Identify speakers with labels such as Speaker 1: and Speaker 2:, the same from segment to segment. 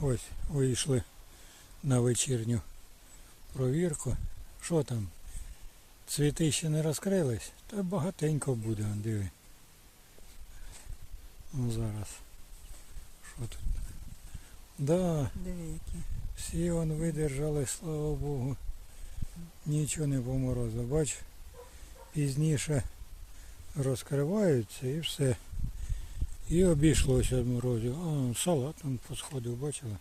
Speaker 1: Ось вийшли на вечірню провірку. Що там? Цвіти ще не розкрились? Та багатенько буде, диви. Ну зараз. Що тут? Да,
Speaker 2: Диви які.
Speaker 1: всі он видержали, слава Богу. Нічого не поморозило. Бач, пізніше розкриваються і все. І обійшлося морозів. А, салат он посходив, бачила?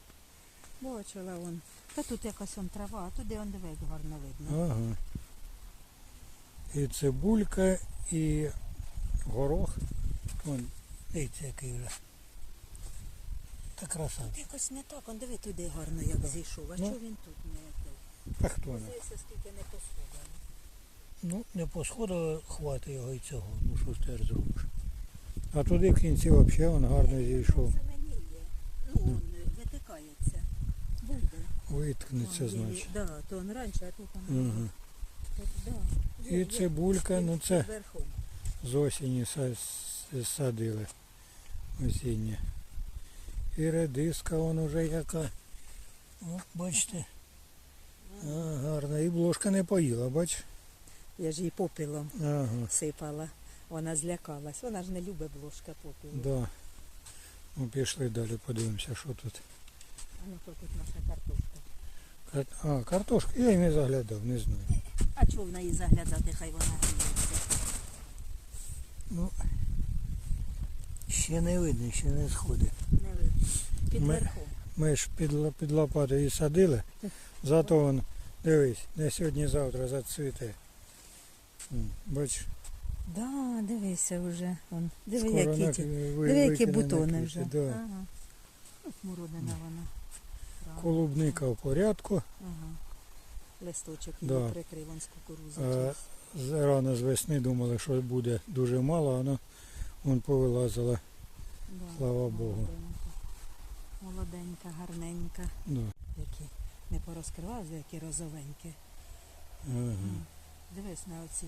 Speaker 2: Бачила вон. Та тут якась он трава, а туди он диви, як гарно видно.
Speaker 1: Ага. І цибулька, і горох. Вон, дивіться, який вже. Та красавчик.
Speaker 2: Якось не так, он диви туди гарно як зійшов. А
Speaker 1: Ну.
Speaker 2: чого він тут не той?
Speaker 1: А хто не?
Speaker 2: Дивися, скільки не посходило.
Speaker 1: Ну, не посходило, хватить його і цього. Ну що ж ти зробиш? А туди в кінці взагалі він гарно зійшов.
Speaker 2: Ну, он витикається. Буде.
Speaker 1: Виткнеться, значить.
Speaker 2: Да, то он раніше, а тут да.
Speaker 1: І
Speaker 2: є.
Speaker 1: цибулька, ну це
Speaker 2: Верхом.
Speaker 1: з осені садили. Осіння. І редиска вон уже яка. О, бачите. А, гарна. І блошка не поїла, бач?
Speaker 2: Я ж її попілом
Speaker 1: Ага.
Speaker 2: сипала. Вона злякалась. Вона ж не любить блошка попілу.
Speaker 1: Да. Ну, пішли далі, подивимося, що тут.
Speaker 2: А ну тут наша картошка.
Speaker 1: Кар- А, картошка. Я і не заглядав, не знаю.
Speaker 2: А чого в неї заглядати, хай вона гріється.
Speaker 1: Ну, ще не видно, ще не сходить.
Speaker 2: Не видно. Під
Speaker 1: Ми-
Speaker 2: верхом.
Speaker 1: Ми ж під, ла- під лопатою її садили, зато вон, дивись, не сьогодні-завтра зацвіте. М, Бач,
Speaker 2: Да, дивися вже. Вон. Диви,
Speaker 1: скоро
Speaker 2: які, ті.
Speaker 1: ви-
Speaker 2: Диви, які бутони
Speaker 1: квіти,
Speaker 2: вже.
Speaker 1: Да.
Speaker 2: Ага. Ну, Смородина вона. Правильно.
Speaker 1: Колубника в порядку.
Speaker 2: Ага. Листочок її
Speaker 1: Да.
Speaker 2: прикрив, он з
Speaker 1: А,
Speaker 2: кукурузочок.
Speaker 1: рано з весни думали, що буде дуже мало, а воно вон повилазило.
Speaker 2: Да,
Speaker 1: слава Богу.
Speaker 2: молоденька. Молоденька, гарненька.
Speaker 1: Да.
Speaker 2: Які не порозкривалися, які розовенькі.
Speaker 1: Ага,
Speaker 2: Дивись на оці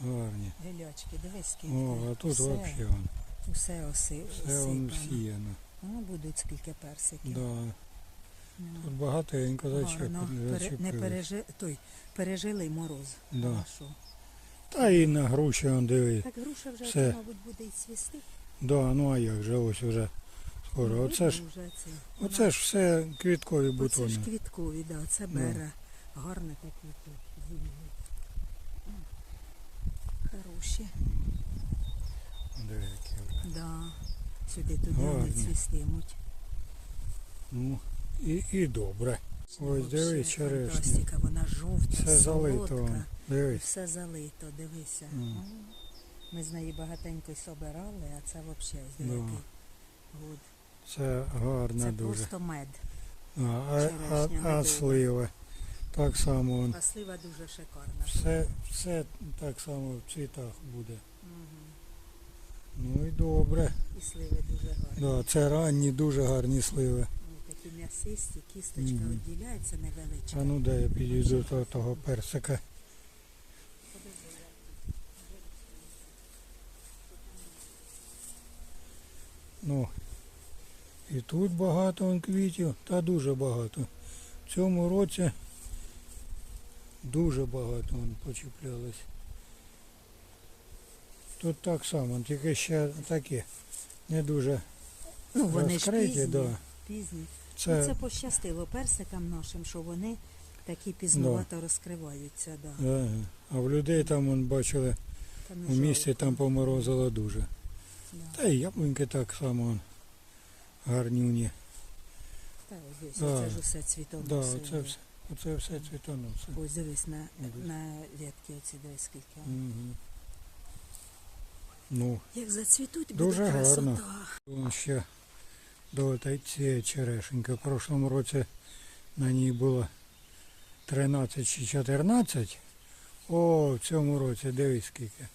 Speaker 1: гарні.
Speaker 2: гелячки, дивись скільки.
Speaker 1: О, а тут
Speaker 2: Все,
Speaker 1: взагалі вон,
Speaker 2: Усе оси,
Speaker 1: все
Speaker 2: осипано. Ну, будуть скільки персиків.
Speaker 1: Да.
Speaker 2: Ну,
Speaker 1: Тут багатенько
Speaker 2: гарно. Пере- не пережи... Той, пережили мороз.
Speaker 1: Да.
Speaker 2: Хорошо.
Speaker 1: Та і на груші он диви.
Speaker 2: Так груша вже,
Speaker 1: Все.
Speaker 2: це, мабуть, буде і цвісти.
Speaker 1: Да, ну а як же ось вже скоро.
Speaker 2: Ну,
Speaker 1: Оце ж,
Speaker 2: видно вже це.
Speaker 1: оце ж все квіткові
Speaker 2: Оце
Speaker 1: бутони.
Speaker 2: ж квіткові, да, це
Speaker 1: Ну.
Speaker 2: бере. Гарне такі тут зимні. Хороші.
Speaker 1: Диви, які вже.
Speaker 2: Да. Сюди туди вони цвістимуть.
Speaker 1: Ну, і, і добре. Ось дивись, черешня.
Speaker 2: Вона жовта,
Speaker 1: Все залито.
Speaker 2: солодка.
Speaker 1: Дивись.
Speaker 2: Все залито, дивися. О, Ми з неї багатенько й собирали, а це взагалі
Speaker 1: Да.
Speaker 2: гуд.
Speaker 1: Це гарно
Speaker 2: Це
Speaker 1: дуже.
Speaker 2: просто мед.
Speaker 1: А, а, а, а слива. Так само.
Speaker 2: А слива дуже шикарна.
Speaker 1: Все, все так само в цвітах буде.
Speaker 2: Мгм.
Speaker 1: Ну і добре.
Speaker 2: І сливи дуже гарні.
Speaker 1: Да, це ранні, дуже гарні сливи.
Speaker 2: Вони такі м'ясисті, кісточка
Speaker 1: Мгм.
Speaker 2: відділяється невеличка.
Speaker 1: А ну де я підійду до того персика. Ну, і тут багато квітів, та дуже багато. В цьому році дуже багато он почіплялось. Тут так само, тільки ще такі не дуже
Speaker 2: Ну, вони ж пізні.
Speaker 1: да.
Speaker 2: пізні.
Speaker 1: Це,
Speaker 2: Ну, це пощастило персикам нашим, що вони такі пізнувато розкриваються. Да.
Speaker 1: ага. а в людей там он бачили,
Speaker 2: Та не
Speaker 1: у місті там поморозило дуже.
Speaker 2: Да.
Speaker 1: Та і яблуньки так само гарнюні.
Speaker 2: Та ось
Speaker 1: Да.
Speaker 2: це ж усе цвітоноси.
Speaker 1: Да, оце все, цвітоноси.
Speaker 2: Ось дивись на,
Speaker 1: Ось.
Speaker 2: на ветки оці, дивись скільки.
Speaker 1: Угу. Ну,
Speaker 2: Як зацвітуть, буде
Speaker 1: Дуже гарно.
Speaker 2: красота.
Speaker 1: ще до цієї черешеньки. В прошлому році на ній було 13 чи 14. О, в цьому році дивись скільки.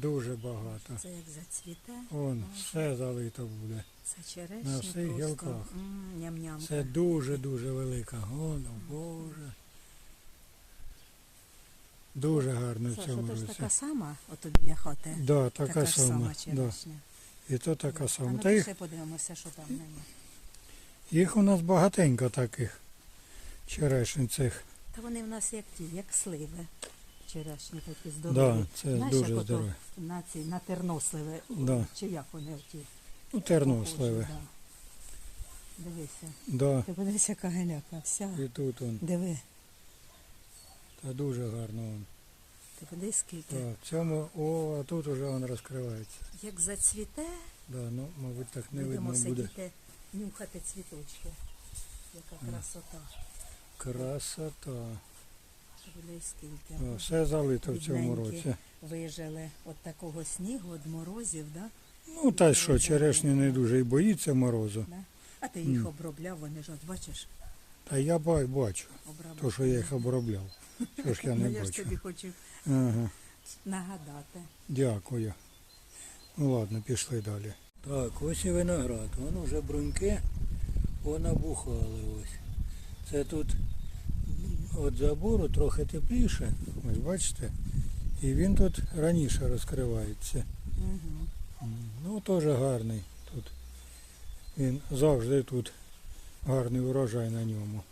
Speaker 1: Дуже багато.
Speaker 2: Це як зацвіте,
Speaker 1: Вон, все залито буде.
Speaker 2: це черешня
Speaker 1: На всіх
Speaker 2: просто.
Speaker 1: гілках.
Speaker 2: М, Ням-нямка.
Speaker 1: Це дуже-дуже велика. О, ну, Боже. Дуже гарно в
Speaker 2: Саша,
Speaker 1: цьому
Speaker 2: то ж
Speaker 1: році.
Speaker 2: така сама, ото біля хати.
Speaker 1: Да, така,
Speaker 2: така ж
Speaker 1: сама. Да.
Speaker 2: черешня.
Speaker 1: І то така
Speaker 2: А
Speaker 1: сама.
Speaker 2: ну
Speaker 1: Та їх
Speaker 2: пішли подивимося, що там нема.
Speaker 1: Їх у нас багатенько таких черешень цих.
Speaker 2: Та вони в нас як ті, як сливи. Вчорашні такі здорові.
Speaker 1: Да, це
Speaker 2: Знаєш,
Speaker 1: дуже
Speaker 2: як ото
Speaker 1: здорове.
Speaker 2: На ці, на терносливи.
Speaker 1: Да.
Speaker 2: Чи як вони оті?
Speaker 1: Ну, терносливе.
Speaker 2: Да. Дивися.
Speaker 1: Да.
Speaker 2: Ти подивися, яка геляка. Вся.
Speaker 1: І тут он.
Speaker 2: Диви.
Speaker 1: Та дуже гарно он.
Speaker 2: Ти подивись скільки.
Speaker 1: Так, в цьому, о, а тут уже он розкривається.
Speaker 2: Як зацвіте,
Speaker 1: Да, ну, мабуть, так не
Speaker 2: будемо
Speaker 1: видно буде.
Speaker 2: сидіти, нюхати цвіточки. Яка красота.
Speaker 1: Красота.
Speaker 2: Скільки.
Speaker 1: О, все залито в цьому
Speaker 2: Бідненькі.
Speaker 1: році.
Speaker 2: Вижили от такого снігу, від морозів, да?
Speaker 1: Ну, та що, черешня не дуже і боїться морозу.
Speaker 2: Да? А ти їх обробляв, вони ж от бачиш,
Speaker 1: Та я ба- бачу,
Speaker 2: обробляв.
Speaker 1: то, що я їх обробляв. Що ж я
Speaker 2: Ну,
Speaker 1: не
Speaker 2: я ж тобі хочу
Speaker 1: Ага.
Speaker 2: нагадати.
Speaker 1: Дякую. Ну ладно, пішли далі. Так, ось і виноград. Воно вже бруньки понабухали ось. Це тут від забору трохи тепліше, ось бачите. І він тут раніше розкривається.
Speaker 2: Угу.
Speaker 1: Ну, теж гарний тут. Він завжди тут гарний урожай на ньому.